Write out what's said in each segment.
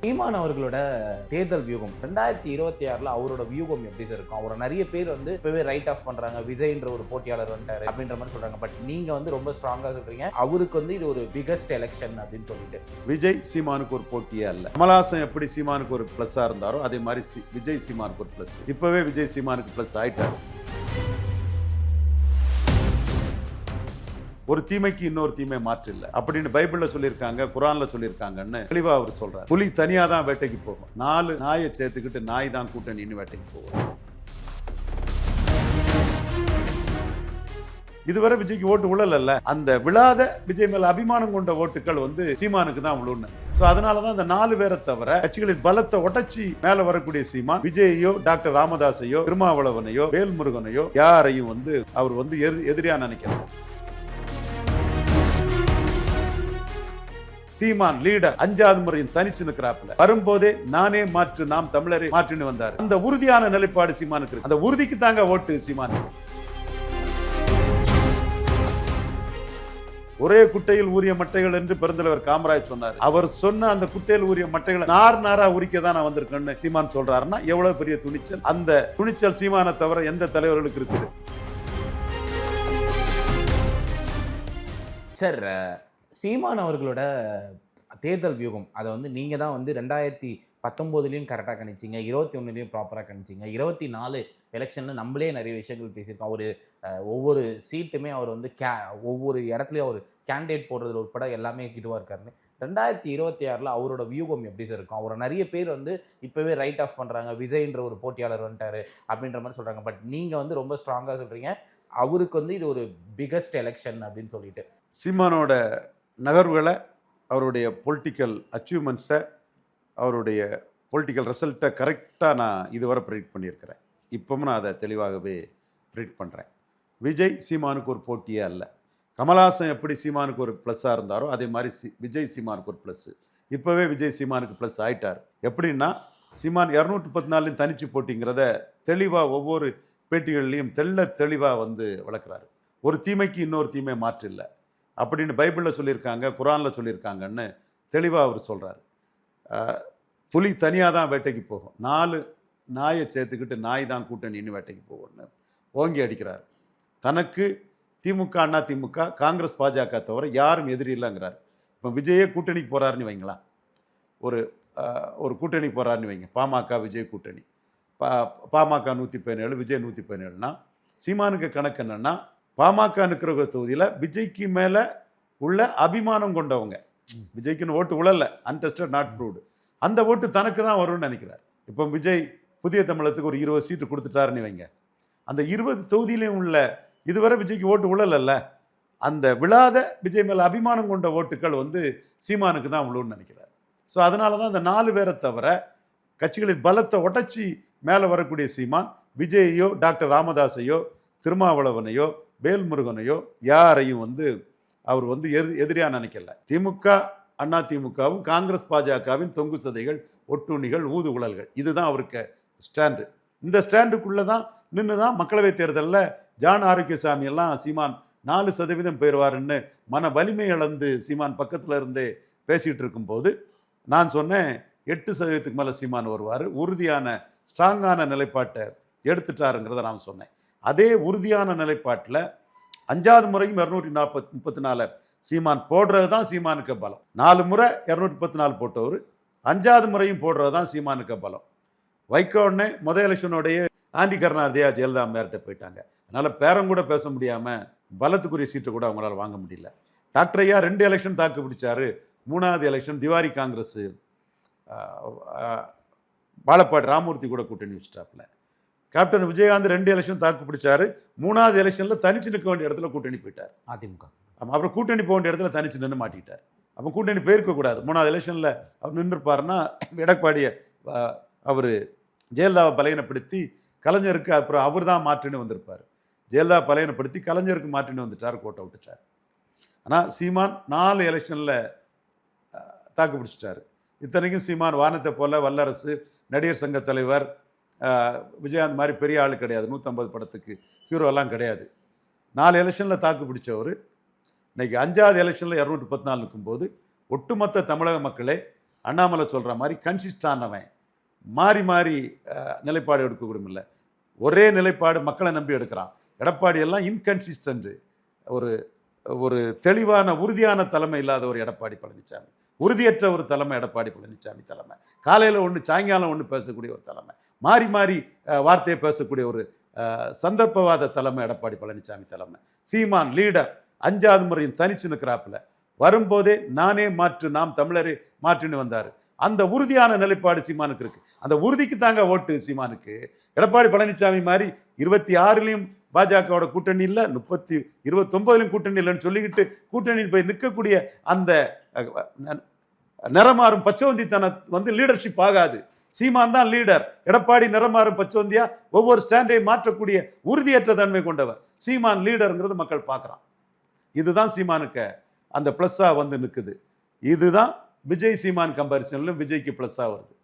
சீமான் அவர்களோட தேர்தல் வியூகம். ரெண்டாயிரத்தி இருபத்தி ஆறுல அவரோட வியூகம் எப்படி சார் இருக்கும்? அவரை நிறைய பேர் வந்து இப்பவே ரைட் ஆஃப் பண்றாங்க. விஜய்ன்ற ஒரு போட்டியாளர் வந்துட்டாரு அப்படின்ற மாதிரி சொல்றாங்க. பட் நீங்க வந்து ரொம்ப ஸ்ட்ராங்கா சொல்றீங்க. அவருக்கு வந்து இது ஒரு பிகஸ்ட் எலெக்ஷன் அப்படின்னு சொல்லிட்டு. விஜய் சீமானுக்கு ஒரு போட்டியே அல்ல. கமலாசன் எப்படி சீமானுக்கு ஒரு பிளஸ்ஸா இருந்தாரோ அதே மாதிரி சி- விஜய் சீமானுக்கு ஒரு பிளஸ் இப்பவே விஜய் சீமானுக்கு பிளஸ் ஆயிட்டாரு. ஒரு தீமைக்கு இன்னொரு தீமை மாற்று இல்லை அப்படின்னு பைபிள்ல சொல்லியிருக்காங்க குரான்ல சொல்லியிருக்காங்கன்னு தெளிவா அவர் சொல்றாரு. புலி தனியா தான் வேட்டைக்கு போகும். நாலு நாயை சேர்த்துக்கிட்டு நாய் தான் கூட்டணின்னு வேட்டைக்கு போகும். இதுவரை விஜய்க்கு ஓட்டு விழல அந்த விழாத விஜய் மேல அபிமானம் கொண்ட ஓட்டுகள் வந்து சீமானுக்கு தான் விழுன்னு சோ அதனால தான் இந்த நாலு பேரை தவிர கட்சிகளின் பலத்தை உடச்சி மேல வரக்கூடிய சீமான் விஜயையோ டாக்டர் ராமதாஸையோ திருமாவளவனையோ வேல்முருகனையோ யாரையும் வந்து அவர் வந்து எதிரியா நினைக்கிறார் சீமான் லீடர் அஞ்சாவது முறையும் தனிச்சு நிற்கிறாப்புல. வரும்போதே நானே மாற்று நாம் தமிழரை மாற்றின்னு வந்தார். அந்த உறுதியான நிலைப்பாடு சீமானுக்கு இருக்கு. அந்த உறுதிக்கு தாங்க ஓட்டு சீமானுக்கு. ஒரே குட்டையில் ஊறிய மட்டைகள் என்று பெருந்தலைவர் காமராஜ் சொன்னார். அவர் சொன்ன அந்த குட்டையில் ஊறிய மட்டைகளை நார் நாரா உரிக்க தான் நான் வந்திருக்கேன்னு சீமான் சொல்றாருன்னா எவ்வளவு பெரிய துணிச்சல். அந்த துணிச்சல் சீமானை தவிர எந்த தலைவர்களுக்கு இருக்குது? சார் சீமான் அவர்களோட தேர்தல் வியூகம் அதை வந்து நீங்கள் தான் வந்து ரெண்டாயிரத்தி பத்தொம்போதுலேயும் கரெக்டாக கணிச்சிங்க இருபத்தி ஒன்றுலையும் ப்ராப்பராக கணிச்சிங்க இருபத்தி நாலு எலெக்ஷனில் நம்மளே நிறைய விஷயங்கள் பேசியிருக்கோம். அவர் ஒவ்வொரு சீட்டுமே அவர் வந்து கே ஒவ்வொரு இடத்துலையும் அவர் கேண்டிடேட் போடுறது உட்பட எல்லாமே இதுவாக இருக்காருன்னு. ரெண்டாயிரத்தி இருபத்தி ஆறில் அவரோட வியூகம் எப்படி சார் இருக்கும்? அவரை நிறைய பேர் வந்து இப்போவே ரைட் ஆஃப் பண்ணுறாங்க விஜய்ன்ற ஒரு போட்டியாளர் வந்துட்டாரு அப்படின்ற மாதிரி சொல்கிறாங்க பட் நீங்கள் வந்து ரொம்ப ஸ்ட்ராங்காக சொல்கிறீங்க அவருக்கு வந்து இது ஒரு பிகஸ்ட் எலெக்ஷன் அப்படின்னு சொல்லிட்டு. சீமானோட நகர்வுகளை அவருடைய பொலிட்டிக்கல் அச்சீவ்மெண்ட்ஸை அவருடைய பொலிட்டிக்கல் ரிசல்ட்டை கரெக்டாக நான் இதுவரை ப்ரிடிக்ட் பண்ணியிருக்கிறேன். இப்போவும் நான் அதை தெளிவாகவே ப்ரிடிக்ட் பண்ணுறேன் விஜய் சீமானுக்கு ஒரு போட்டியே அல்ல. கமலஹாசன் எப்படி சீமானுக்கு ஒரு ப்ளஸ்ஸாக இருந்தாரோ அதே மாதிரி சி விஜய் சீமானுக்கு ஒரு ப்ளஸ்ஸு இப்போவே விஜய் சீமானுக்கு ப்ளஸ் ஆகிட்டார் எப்படின்னா சீமான் இரநூற்றி பத்து நாள்லையும் தனிச்சு போட்டிங்கிறத தெளிவாக ஒவ்வொரு பேட்டிகள்லையும் தெள்ள தெளிவாக வந்து வளர்க்குறாரு ஒரு தீமைக்கு இன்னொரு தீமை மாற்றில்லை. அப்படின்னு பைபிளில் சொல்லியிருக்காங்க குரானில் சொல்லியிருக்காங்கன்னு தெளிவாக அவர் சொல்கிறார் புலி தனியாக தான் வேட்டைக்கு போகும். நாலு நாயை சேர்த்துக்கிட்டு நாய் தான் கூட்டணின்னு வேட்டைக்கு போகும்னு ஓங்கி அடிக்கிறார். தனக்கு திமுக அண்ணா திமுக காங்கிரஸ் பாஜக தவிர யாரும் எதிரி இல்லைங்கிறார். இப்போ விஜயே கூட்டணிக்கு போகிறாருன்னு வைங்களா ஒரு ஒரு கூட்டணி போகிறாருன்னு வைங்க. பாமக விஜய் கூட்டணி. பா பாமக நூற்றி பதினேழு விஜய் நூற்றி பதினேழுனா சீமானுக்கு கணக்கு என்னென்னா பாமக நிற்கிற தொகுதியில் விஜய்க்கு மேலே உள்ள அபிமானம் கொண்டவங்க. விஜய்க்குன்னு ஓட்டு உழல அன்டெஸ்டட் நாட் ப்ரூவ்டு அந்த ஓட்டு தனக்கு தான் வரும்னு நினைக்கிறார். இப்போ விஜய் புதிய தமிழகத்துக்கு ஒரு இருபது சீட்டு கொடுத்துட்டாருன்னு வைங்க. அந்த இருபது தொகுதியிலையும் உள்ள இதுவரை விஜய்க்கு ஓட்டு உழலல்ல. அந்த விழாத விஜய் மேலே அபிமானம் கொண்ட ஓட்டுகள் வந்து சீமானுக்கு தான் விழுன்னு நினைக்கிறார். ஸோ அதனால தான் அந்த நாலு பேரை தவிர கட்சிகளின் பலத்தை உடைச்சி மேலே வரக்கூடிய சீமான் விஜயையோ டாக்டர் ராமதாஸையோ திருமாவளவனையோ வேல்முருகனையோ யாரையும் வந்து அவர் வந்து எதிர் எதிரியாக நினைக்கல. திமுக அண்ணா திமுகவும் காங்கிரஸ் பாஜகவின் தொங்கு சதைகள் ஒட்டுண்ணிகள் ஊதுகுழல்கள் இதுதான் அவருக்கு ஸ்டாண்டு. இந்த ஸ்டாண்டுக்குள்ளே தான் நின்று தான் மக்களவைத் தேர்தலில் ஜான் ஆரோக்கியசாமி எல்லாம் சீமான் நாலு சதவீதம் பெறுவாருன்னு மன வலிமை இழந்து சீமான் பக்கத்தில் இருந்தே பேசிகிட்டு இருக்கும்போது நான் சொன்னேன் எட்டு சதவீதத்துக்கு மேலே சீமான் வருவார் உறுதியான ஸ்ட்ராங்கான நிலைப்பாட்டை எடுத்துட்டாருங்கிறத நான் சொன்னேன். அதே உறுதியான நிலைப்பாட்டில் அஞ்சாவது முறையும் இரநூற்றி நாற்பத்தி முப்பத்தி நாலு சீமான் போடுறது தான் சீமானுக்கு பலம். நாலு முறை இரநூற்றி முப்பத்தி நாலு போட்டவர் அஞ்சாவது முறையும் போடுறது தான் சீமானுக்கு பலம். வைக்கோடனே முதல் எலெக்ஷனுடைய ஆண்டி கருணாநிதியா ஜெயலலிதா அம்மையார்கிட்ட போயிட்டாங்க. அதனால் பேரம் கூட பேச முடியாமல் பலத்துக்குரிய சீட்டை கூட அவங்களால வாங்க முடியல. டாக்டர் ஐயா ரெண்டு எலெக்ஷன் தாக்கு பிடிச்சாரு. மூணாவது எலெக்ஷன் திவாரி காங்கிரஸ் வாழப்பாடு ராமூர்த்தி கூட கூட்டணி வச்சுட்டாப்புல. கேப்டன் விஜயகாந்த் ரெண்டு எலெக்ஷன் தாக்கு பிடிச்சாரு. மூணாவது எலெக்ஷனில் தனிச்சு நிற்க வேண்டிய இடத்துல கூட்டணி போயிட்டார். அதிமுக. ஆமா, அப்புறம் கூட்டணி போக வேண்டிய இடத்துல தனிச்சு நின்று மாட்டிக்கிட்டார் அப்போ கூட்டணி போயிருக்க கூடாது. மூணாவது எலெக்ஷனில் அவர் நின்றுப்பாருன்னா எடப்பாடியை அவர் ஜெயலலிதாவை பலையனப்படுத்தி கலைஞருக்கு அப்புறம் அவர் தான் மாற்றின்னு வந்திருப்பார். ஜெயலலிதா பலையனப்படுத்தி கலைஞருக்கு மாற்றின்னு வந்துட்டார் கோட்டை விட்டுட்டார். ஆனால் சீமான் நாலு எலெக்ஷனில் தாக்கு பிடிச்சிட்டாரு. இத்தனைக்கும் சீமான் வானத்தை போல வல்லரசு நடிகர் சங்க தலைவர் விஜயகாந்த் மாதிரி பெரிய ஆள் கிடையாது. நூற்றம்பது படத்துக்கு ஹீரோலாம் கிடையாது. நாலு எலெக்ஷனில் தாக்கு பிடிச்சவர். இன்றைக்கி அஞ்சாவது எலெக்ஷனில் இரநூற்றி பத்து நாள் நிற்கும்போது ஒட்டுமொத்த தமிழக மக்களே அண்ணாமலை சொல்கிற மாதிரி கன்சிஸ்டானவன் மாறி மாறி நிலைப்பாடு எடுக்கக்கூடும் இல்லை. ஒரே நிலைப்பாடு மக்களை நம்பி எடுக்கிறான். எடப்பாடி எல்லாம் இன்கன்சிஸ்டன்ட்டு ஒரு ஒரு தெளிவான உறுதியான தலைமை இல்லாத ஒரு எடப்பாடி பழனிசாமி உறுதியற்ற ஒரு தலைமை எடப்பாடி பழனிசாமி தலைமை. காலையில் ஒன்று சாயங்காலம் ஒன்று பேசக்கூடிய ஒரு தலைமை. மாறி மாறி வார்த்தையை பேசக்கூடிய ஒரு சந்தர்ப்பவாத தலைமை எடப்பாடி பழனிசாமி தலைமை. சீமான் லீடர் அஞ்சாவது முறையும் தனிச்சு நிற்கிறாப்புல வரும்போதே நானே மாற்று நாம் தமிழரே மாற்றின்னு வந்தார். அந்த உறுதியான நிலைப்பாடு சீமானுக்கு இருக்கு. அந்த உறுதிக்கு தாங்க ஓட்டு சீமானுக்கு. எடப்பாடி பழனிசாமி மாதிரி இருபத்தி ஆறுலையும் பாஜகவோட கூட்டணி இல்லை முப்பத்தி இருபத்தொம்பதுலையும் கூட்டணி இல்லைன்னு சொல்லிக்கிட்டு கூட்டணியில் போய் நிற்கக்கூடிய அந்த ந- நிறமாறும் பச்சவந்தித்தனம் வந்து லீடர்ஷிப் ஆகாது. சீமான் தான் லீடர் எடப்பாடி நிறமாறும் பச்சோந்தியா ஒவ்வொரு ஸ்டாண்டையும் மாற்றக்கூடிய உறுதியற்ற தன்மை கொண்டவர். சீமான் லீடருங்கிறது மக்கள் பார்க்குறான். இதுதான் சீமானுக்கு அந்த ப்ளஸ்ஸாக வந்து நிற்குது இதுதான் விஜய் சீமான் கம்பாரிசனிலும் விஜய்க்கு ப்ளஸ்ஸாக வருது.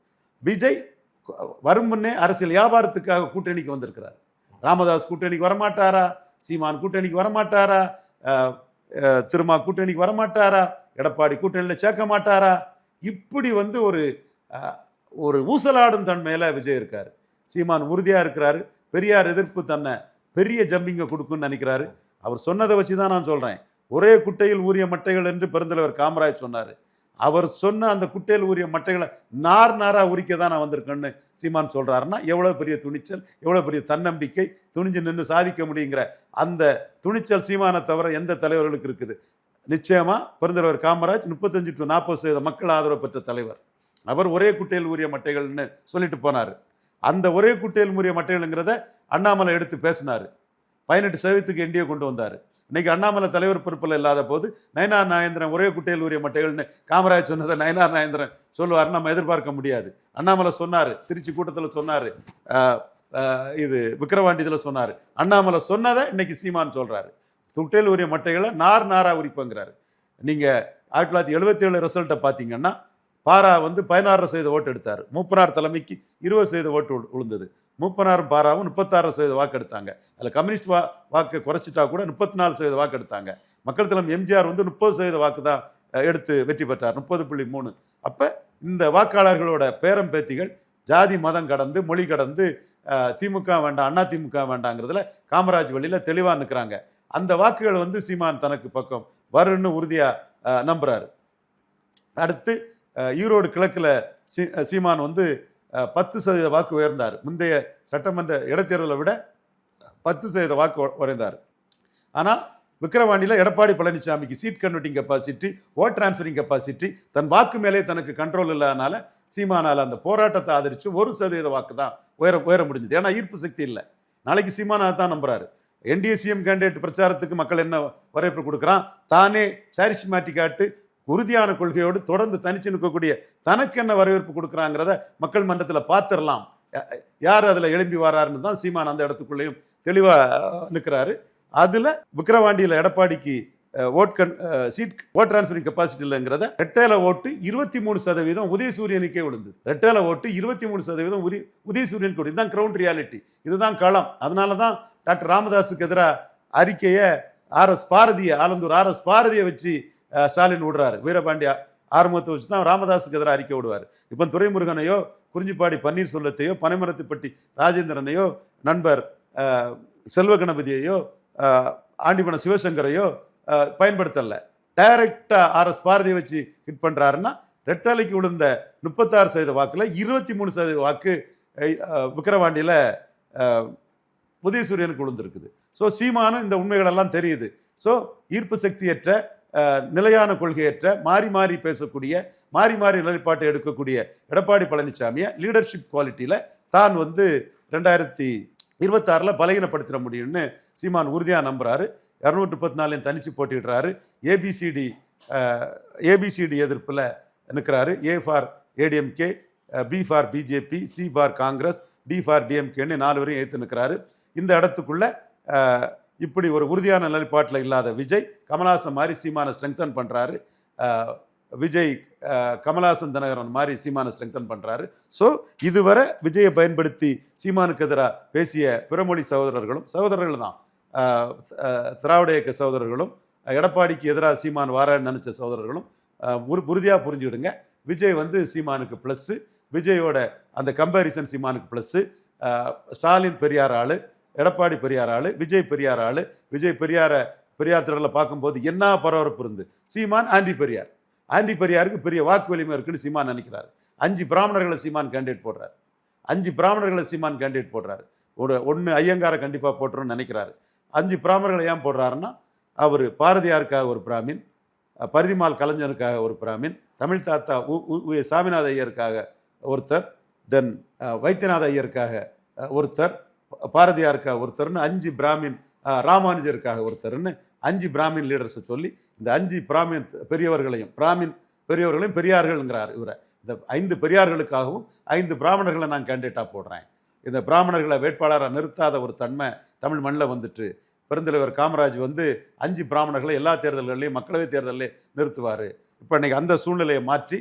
விஜய் வரும் முன்னே அரசியல் வியாபாரத்துக்காக கூட்டணிக்கு வந்திருக்கிறார். ராமதாஸ் கூட்டணிக்கு வரமாட்டாரா? சீமான் கூட்டணிக்கு வரமாட்டாரா? திருமா கூட்டணிக்கு வரமாட்டாரா? எடப்பாடி கூட்டணியில் சேர்க்க மாட்டாரா? இப்படி வந்து ஒரு ஒரு ஊசலாடும் தன்மையில் விஜய் இருக்கார். சீமான் உறுதியாக இருக்கிறாரு. பெரியார் எதிர்ப்பு தன்னை பெரிய ஜம்பிங்கை கொடுக்குன்னு நினைக்கிறாரு. அவர் சொன்னதை வச்சு தான் நான் சொல்கிறேன் ஒரே குட்டையில் ஊறிய மட்டைகள் என்று பெருந்தலைவர் காமராஜ் சொன்னார். அவர் சொன்ன அந்த குட்டையில் ஊறிய மட்டைகளை நார் நாராக உரிக்க தான் நான் வந்திருக்கேன்னு சீமான் சொல்கிறாருன்னா எவ்வளோ பெரிய துணிச்சல் எவ்வளோ பெரிய தன்னம்பிக்கை துணிஞ்சு நின்று சாதிக்க முடியுங்கிற அந்த துணிச்சல் சீமானை தவிர எந்த தலைவர்களுக்கு இருக்குது? நிச்சயமாக பெருந்தலைவர் காமராஜ் முப்பத்தஞ்சு டு நாற்பது சதவீத மக்கள் ஆதரவு பெற்ற தலைவர். அவர் ஒரே குட்டையில் ஊறிய மட்டைகள்னு சொல்லிட்டு போனார். அந்த ஒரே குட்டையில் ஊறிய மட்டைகள்ங்கிறத அண்ணாமலை எடுத்து பேசினார். பதினெட்டு சதவீதத்துக்கு என்டிஏ கொண்டு வந்தார். இன்னைக்கு அண்ணாமலை தலைவர் பொறுப்பில் இல்லாத போது நயனார் நாயந்திரன் ஒரே குட்டையில் உரிய மட்டைகள்னு காமராஜ் சொன்னதை நயனார் நாயந்திரன் சொல்லுவார் நம்ம எதிர்பார்க்க முடியாது. அண்ணாமலை சொன்னார் திருச்சி கூட்டத்தில் சொன்னார் இது விக்கிரவாண்டி இதில் சொன்னார். அண்ணாமலை சொன்னதை இன்னைக்கு சீமான் சொல்கிறாரு குட்டையில் உரிய மட்டைகளை நார் நாராக உரிப்பங்கிறாரு. நீங்கள் ஆயிரத்தி தொள்ளாயிரத்தி எழுபத்தி ஏழு ரிசல்ட்டை பார்த்தீங்கன்னா பாரா வந்து பதினாறு சதவீத ஓட்டு எடுத்தார். மூப்பனார் தலைமைக்கு இருபது சதவீத ஓட்டு விழுந்தது மூப்பனாரும் பாராவும் முப்பத்தாறு சதவீத வாக்கு எடுத்தாங்க. அதில் கம்யூனிஸ்ட் வா வாக்கை குறைச்சிட்டா கூட முப்பத்தி நாலு சதவீத வாக்கு எடுத்தாங்க. மக்கள் தலைமை எம்ஜிஆர் வந்து முப்பது சதவீத வாக்கு தான் எடுத்து வெற்றி பெற்றார். முப்பது புள்ளி மூணு. அப்போ இந்த வாக்காளர்களோட பேரம் பேத்திகள் ஜாதி மதம் கடந்து மொழி கடந்து திமுக வேண்டாம் அண்ணா திமுக வேண்டாங்கிறதுல காமராஜ் வழியில் தெளிவாக நிற்கிறாங்க அந்த வாக்குகள் வந்து சீமான் தனக்கு பக்கம் வரும்னு உறுதியாக நம்புகிறாரு அடுத்து ஈரோடு கிழக்கில் சீ சீமான் வந்து பத்து சதவீத வாக்கு உயர்ந்தார். முந்தைய சட்டமன்ற இடைத்தேர்தலை விட பத்து சதவீத வாக்கு உயர்ந்தார். ஆனால் விக்கிரவாண்டியில் எடப்பாடி பழனிசாமிக்கு seat converting capacity vote transferring capacity தன் வாக்கு மேலே தனக்கு கண்ட்ரோல் இல்லாதனால சீமானால் அந்த போராட்டத்தை ஆதரித்து ஒரு சதவீத வாக்கு தான் உயர உயர முடிஞ்சது. ஏன்னா ஈர்ப்பு சக்தி இல்லை. நாளைக்கு சீமானா தான் நம்புறாரு. என்டிஏ சிஎம் கேண்டிடேட் பிரச்சாரத்துக்கு மக்கள் என்ன வரவேற்பு கொடுக்குறான்? தானே சாரிஸ்மேட்டிக்காட்டு உறுதியான கொள்கையோடு தொடர்ந்து தனிச்சு நிற்கக்கூடிய தனக்கு என்ன வரவேற்பு கொடுக்குறாங்கிறத மக்கள் மன்றத்தில் பார்த்துடலாம். யார் அதில் எழும்பி வராருன்னு தான் சீமான் அந்த இடத்துக்குள்ளேயும் தெளிவாக நிற்கிறாரு அதில் விக்கிரவாண்டியில் எடப்பாடிக்கு vote con seat vote transferring capacity இல்லைங்கிறத ரெட்டேல ஓட்டு இருபத்தி மூணு சதவீதம் உதயசூரியனுக்கே விழுந்தது. ரெட்டேல ஓட்டு இருபத்தி மூணு சதவீதம் உரி உதயசூரியனுக்கு விழுந்தது. இதுதான் கிரவுண்ட் ரியாலிட்டி இதுதான் களம். அதனால தான் டாக்டர் ராமதாஸுக்கு எதிராக அறிக்கையை ஆர்எஸ் பாரதியை ஆலந்தூர் ஆர்எஸ் பாரதியை வச்சு ஸ்டாலின் விடுறாரு. வீரபாண்டியா ஆரம்பத்தை வச்சு தான் ராமதாஸுக்கு எதிராக அறிக்கை விடுவார். இப்போ துரைமுருகனையோ குறிஞ்சிப்பாடி பன்னீர்செல்வத்தையோ பனைமரத்துப்பட்டி ராஜேந்திரனையோ நண்பர் செல்வ கணபதியையோ அஹ், ஆண்டிமன சிவசங்கரையோ பயன்படுத்தலை. டைரக்டாக ஆர்எஸ் பாரதியை வச்சு ஹிட் பண்ணுறாருன்னா ரெட்டலைக்கு விழுந்த முப்பத்தாறு சதவீத வாக்கில் இருபத்தி மூணு சதவீத வாக்கு விக்கிரவாண்டியில் உதயசூரியனுக்கு விழுந்திருக்குது. ஸோ சீமானும் இந்த உண்மைகளெல்லாம் தெரியுது. ஸோ ஈர்ப்பு சக்தியற்ற நிலையான கொள்கையற்ற மாறி மாறி பேசக்கூடிய மாறி மாறி நிலைப்பாட்டை எடுக்கக்கூடிய எடப்பாடி பழனிசாமியை லீடர்ஷிப் குவாலிட்டியில் தான் வந்து ரெண்டாயிரத்தி இருபத்தாறில் பலகீனப்படுத்திட முடியும்னு சீமான் உறுதியாக நம்புகிறாரு இரநூற்றி முப்பத்தி நாலையும் தனித்து போட்டிடுறாரு ஏபிசிடி ஏபிசிடி எதிர்ப்பில் நிற்கிறாரு A for ADMK B for BJP C for Congress D for டிஎம்கேன்னு நாலு வரையும் ஏற்று நிற்கிறாரு இந்த இடத்துக்குள்ளே இப்படி ஒரு உறுதியான நிலைப்பாட்டில் இல்லாத விஜய் கமலஹாசன் மாதிரி சீமானை ஸ்ட்ரெங்தன் பண்ணுறாரு விஜய் கமலாசன் தினகரன் மாதிரி சீமானை ஸ்ட்ரெங்தன் பண்ணுறாரு ஸோ இதுவரை விஜயை பயன்படுத்தி சீமானுக்கு எதிராக பேசிய பிறமொழி சகோதரர்களும் சகோதரர்கள் தான். திராவிட இயக்க சகோதரர்களும் எடப்பாடிக்கு எதிராக சீமான் வாரன்னு நினச்ச சகோதரர்களும் உறுதியாக புரிஞ்சுக்கிடுங்க விஜய் வந்து சீமானுக்கு ப்ளஸ்ஸு விஜயோட அந்த கம்பேரிசன் சீமானுக்கு ப்ளஸ்ஸு ஸ்டாலின் பெரியார் ஆளு எடப்பாடி பெரியார் ஆளு விஜய் பெரியார் ஆளு விஜய் பெரியாரை பெரியார் திடலில் பார்க்கும்போது என்ன பரபரப்பு இருந்து சீமான் ஆண்டி பெரியார். ஆண்டி பெரியாருக்கு பெரிய வாக்கு வலிமை இருக்குன்னு சீமான் நினைக்கிறார். அஞ்சு பிராமணர்களை சீமான் கேண்டிடேட் போடுறார். அஞ்சு பிராமணர்களை சீமான் கேண்டிடேட் போடுறாரு. ஒரு ஒன்று ஐயங்காரை கண்டிப்பாக போட்டுருன்னு நினைக்கிறாரு. அஞ்சு பிராமணர்களை ஏன் போடுறாருன்னா அவர் பாரதியாருக்காக ஒரு பிராமின் பரிதிமால் கலைஞருக்காக ஒரு பிராமின் தமிழ் தாத்தா உ உ- உ சாமிநாத ஐயருக்காக ஒருத்தர் தென் வைத்தியநாத ஐயருக்காக ஒருத்தர் பாரதியாருக்காக ஒருத்தர்னு அஞ்சு பிராமின் ராமானுஜருக்காக ஒருத்தர்னு அஞ்சு பிராமின் லீடர்ஸை சொல்லி இந்த அஞ்சு பிராமின் பெரியவர்களையும் பிராமின் பெரியவர்களையும் பெரியார்கள்ங்கிறார் இவரை. இந்த ஐந்து பெரியார்களுக்காகவும் ஐந்து பிராமணர்களை நான் கேண்டிடேட்டாக போடுறேன். இந்த பிராமணர்களை வேட்பாளராக நிறுத்தாத ஒரு தன்மை தமிழ் மண்ணில் வந்துட்டு பெருந்தலைவர் காமராஜ் வந்து அஞ்சு பிராமணர்களை எல்லா தேர்தல்கள்லையும் மக்களவை தேர்தலையும் நிறுத்துவார். இப்போ இன்றைக்கி அந்த சூழ்நிலையை மாற்றி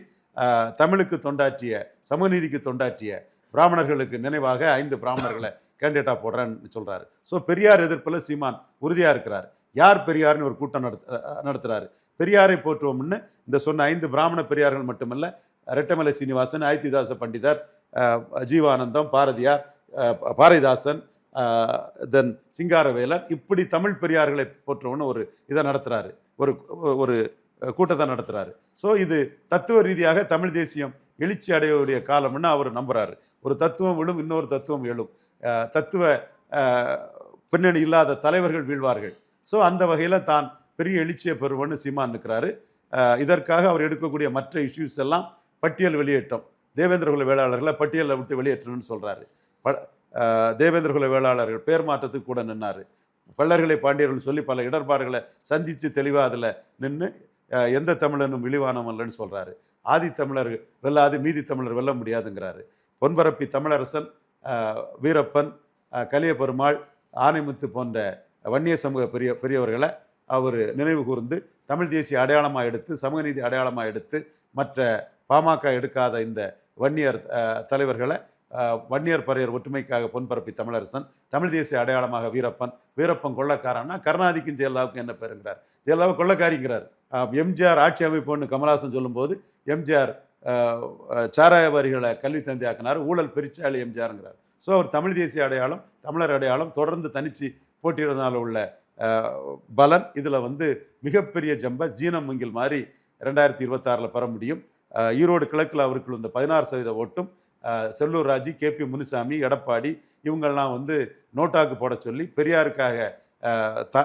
தமிழுக்கு தொண்டாற்றிய சமநீதிக்கு தொண்டாற்றிய பிராமணர்களுக்கு நினைவாக ஐந்து பிராமணர்களை கேண்டிடேட்டாக போடுறேன்னு சொல்கிறாரு ஸோ பெரியார் எதிர்ப்பில் சீமான் உறுதியாக இருக்கிறார். யார் பெரியார்னு ஒரு கூட்டம் நடத்து நடத்துகிறாரு பெரியாரை போற்றுவோம்னு இந்த சொன்ன ஐந்து பிராமண பெரியார்கள் மட்டுமல்ல ரெட்டமலை சீனிவாசன் ஆயத்திதாச பண்டிதர் ஜீவானந்தம் பாரதியார் பாரதிதாசன் தென் சிங்காரவேலர் இப்படி தமிழ் பெரியார்களை போற்றுவோம்னு ஒரு இதை நடத்துகிறாரு ஒரு ஒரு கூட்டத்தை நடத்துகிறாரு ஸோ இது தத்துவ ரீதியாக தமிழ் தேசியம் எழுச்சி அடையக்கூடிய காலம்னு அவர் நம்புகிறாரு ஒரு தத்துவம் விழும் இன்னொரு தத்துவம் எழும். தத்துவ பின்னணி இல்லாத தலைவர்கள் வீழ்வார்கள். ஸோ அந்த வகையில் தான் பெரிய எழுச்சியை பெறுவோன்னு சீமான் நிற்கிறாரு இதற்காக அவர் எடுக்கக்கூடிய மற்ற இஷ்யூஸ் எல்லாம் பட்டியல் வெளியேற்றம். தேவேந்திர குல வேளாளர்களை பட்டியலை விட்டு வெளியேற்றணும்னு சொல்கிறாரு ப தேவேந்திரகுல தேவேந்திர குல வேளாளர்கள் பேர் மாற்றத்துக்கு கூட நின்னார். பல்லர்களை பாண்டியர்கள் சொல்லி பல இடர்பாடுகளை சந்தித்து தெளிவாக அதில் நின்று எந்த தமிழனும் இழிவானம் சொல்கிறாரு ஆதி தமிழர் வெல்லாது மீதி தமிழர் வெல்ல முடியாதுங்கிறாரு. பொன்பரப்பி தமிழரசன் வீரப்பன் கலியபெருமாள் கலிய பெருமாள் ஆனைமுத்து போன்ற வன்னிய சமூக பெரிய பெரியவர்களை அவர் நினைவு கூர்ந்து தமிழ் தேசிய அடையாளமாக எடுத்து சமூகநீதி அடையாளமாக எடுத்து மற்ற பாமக எடுக்காத இந்த வன்னியர் தலைவர்களை வன்னியர் பறையர் ஒற்றுமைக்காக பொன்பரப்பி தமிழரசன் தமிழ் தேசிய அடையாளமாக வீரப்பன் வீரப்பன் கொள்ளக்காரன்னா கருணாதிக்கும் ஜெயலலாவுக்கும் என்ன பேருங்கிறார். ஜெயலலாவை கொள்ளக்காரிங்கிறார். எம்ஜிஆர் ஆட்சி அமைப்புன்னு கமலஹாசன் சொல்லும்போது எம்ஜிஆர் அஹ், கல்வி சாராய வரிகளை கல்வி தந்தையாக்கினார். ஊழல் பெருச்சாளி எம்ஜிஆருங்கிறார். ஸோ அவர் தமிழ் தேசிய அடையாளம் தமிழர் அடையாளம் தொடர்ந்து தனிச்சு போட்டியிடுறதுனால உள்ள பலன். இதில் வந்து மிகப்பெரிய ஜம்ப ஜீனம் முங்கில் மாதிரி ரெண்டாயிரத்தி இருபத்தாறில் பெற முடியும். ஈரோடு கிழக்கில் அவருக்குள் இந்த பதினாறு சதவீத ஓட்டும். செல்லூர் செல்லூர் ராஜு கேபி முனுசாமி எடப்பாடி இவங்கள்லாம் வந்து நோட்டாக்கு போட சொல்லி பெரியாருக்காக த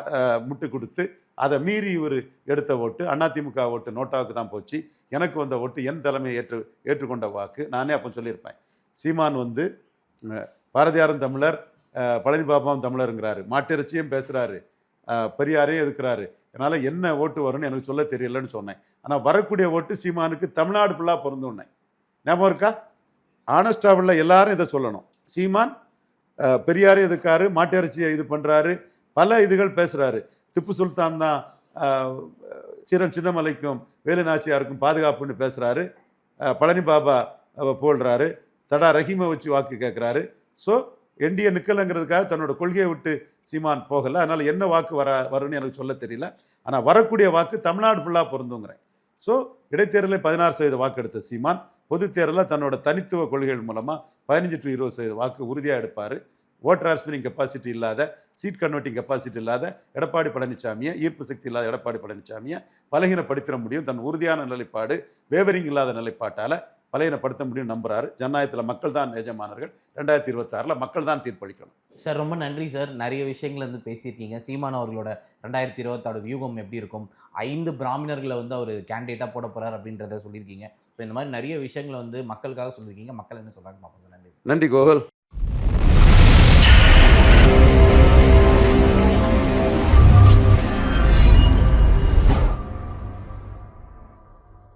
முட்டு கொடுத்து அதை மீறி இவர் எடுத்த ஓட்டு அதிமுக ஓட்டு நோட்டாவுக்கு தான் போச்சு. எனக்கு வந்த ஓட்டு என் தலைமையை ஏற்று ஏற்றுக்கொண்ட வாக்கு. நானே அப்போ சொல்லியிருப்பேன். சீமான் வந்து பாரதியாரும் தமிழர் பழனிபாபாவும் பழனி பாபாவும் தமிழருங்கிறாரு. மாட்டிறைச்சியும் பேசுகிறாரு பெரியாரையும் எதுக்குறாரு? அதனால் என்ன ஓட்டு வரும்னு எனக்கு சொல்ல தெரியலன்னு சொன்னேன். ஆனால் வரக்கூடிய ஓட்டு சீமானுக்கு தமிழ்நாடு ஃபுல்லாக பொருந்துன்னேன் ஞாபகம் இருக்கா? ஆனஸ்டாக உள்ள எல்லாரும் இதை சொல்லணும். சீமான் பெரியாரும் எதுக்காரு? மாட்டிறைச்சியை இது பண்ணுறாரு பல இதுகள் பேசுகிறாரு திப்பு சுல்தான் தான் சீரன் சின்னமலைக்கும் வேலுநாச்சியாருக்கும் பாதுகாப்புன்னு பேசுகிறாரு பழனி பாபா போடுறாரு தடா ரஹீமை வச்சு வாக்கு கேட்குறாரு ஸோ என்டிஏ நிற்கலைங்கிறதுக்காக தன்னோட கொள்கையை விட்டு சீமான் போகலை. அதனால் என்ன வாக்கு வர வரும்னு எனக்கு சொல்ல தெரியல. ஆனால் வரக்கூடிய வாக்கு தமிழ்நாடு ஃபுல்லாக பொருந்துங்கிறேன். ஸோ இடைத்தேர்தலில் பதினாறு சதவீத வாக்கு எடுத்த சீமான் பொதுத் தேர்தலில் தன்னோட தனித்துவ கொள்கைகள் மூலமாக பதினஞ்சு டு இருபது சதவீத வாக்கு உறுதியாக எடுப்பார். ஓட் டிரான்ஸ்ஃபரிங் கெப்பாசிட்டி இல்லாத சீட் கன்வெர்ட்டிங் கெப்பாசிட்டி இல்லாத எடப்பாடி பழனிசாமியை ஈர்ப்பு சக்தி இல்லாத எடப்பாடி பழனிசாமியை பலகீனப்படுத்திட முடியும். தன் உறுதியான நிலைப்பாடு வேவரிங் இல்லாத நிலைப்பாட்டால் பலகீனப்படுத்த முடியும் நம்புறாரு. ஜனநாயகத்தில் மக்கள் தான் எஜமானர்கள். ரெண்டாயிரத்தி இருபத்தாறில் மக்கள் தான் தீர்ப்பளிக்கணும். சார் ரொம்ப நன்றி சார். நிறைய விஷயங்கள் வந்து பேசியிருக்கீங்க. சீமான் அவர்களோட ரெண்டாயிரத்தி இருபத்தாறு வியூகம் எப்படி இருக்கும்? ஐந்து பிராமணர்களை வந்து அவர் கேண்டிடேட்டாக போட போறார் அப்படின்றத சொல்லியிருக்கீங்க. ஸோ இந்த மாதிரி நிறைய விஷயங்களை வந்து மக்களுக்காக சொல்லியிருக்கீங்க. மக்கள் என்ன சொல்கிறாங்க பார்ப்போம். நன்றி சார். நன்றி கோகுல்.